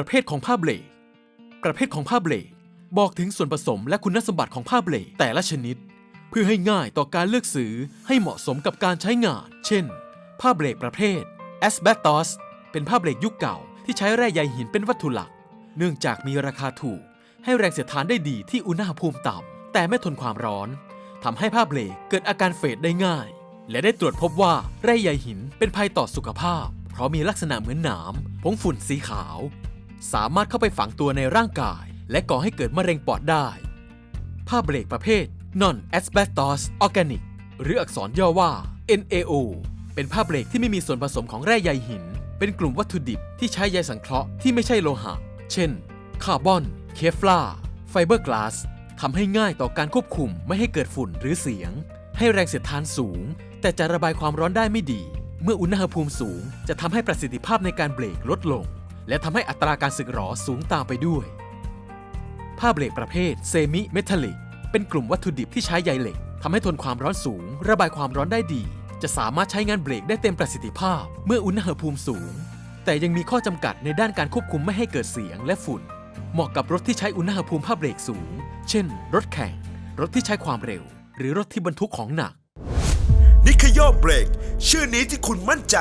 ประเภทของผ้าเบรกประเภทของผ้าเบรกบอกถึงส่วนผสมและคุณสมบัติของผ้าเบรกแต่ละชนิด เพื่อให้ง่ายต่อการเลือกซื้อให้เหมาะสมกับการใช้งาน เช่น ผ้าเบรกประเภท asbestos เป็นผ้าเบรกยุคเก่าที่ใช้แร่ใยหินเป็นวัตถุหลัก เนื่องจากมีราคาถูก ให้แรงเสียดทานได้ดีที่อุณหภูมิต่ำแต่ไม่ทนความร้อนทำให้ผ้าเบรกเกิดอาการเฟดได้ง่าย และได้ตรวจพบว่าแร่ใยหินเป็นภัยต่อสุขภาพ เพราะมีลักษณะเหมือนหนามผงฝุ่นสีขาว สามารถเข้าไปฝังตัวในร่างกาย และก่อให้เกิดมะเร็งปอดได้ ผ้าเบรกประเภท non asbestos organic หรืออักษรย่อว่า NAO เป็นผ้าเบรกที่ไม่มีส่วนผสมของแร่ใยหิน เป็นกลุ่มวัตถุดิบที่ใช้ใยสังเคราะห์ที่ไม่ใช่โลหะ เช่น คาร์บอน เคฟลาร์ไฟเบอร์กลาสทำให้ง่ายต่อการควบคุมไม่ให้เกิดฝุ่นหรือเสียง ให้แรงเสียดทานสูง แต่จะระบายความร้อนได้ไม่ดี เมื่ออุณหภูมิสูงจะทำให้ประสิทธิภาพในการเบรกลดลง และทำให้อัตราการสึกหรอสูงตามไปด้วย ผ้าเบรกประเภทเซมิเมทัลลิก เป็นกลุ่มวัตถุดิบที่ใช้ใยเหล็กทำให้ทนความร้อนสูง ระบายความร้อนได้ดี จะสามารถใช้งานเบรกได้เต็มประสิทธิภาพ เมื่ออุณหภูมิสูง แต่ยังมีข้อจำกัดในด้านการควบคุมไม่ให้เกิดเสียงและฝุ่น เหมาะกับรถที่ใช้อุณหภูมิผ้าเบรกสูง เช่น รถแข่ง รถที่ใช้ความเร็ว หรือรถที่บรรทุกของหนักนิคโยเบรก ชื่อนี้ที่คุณมั่นใจ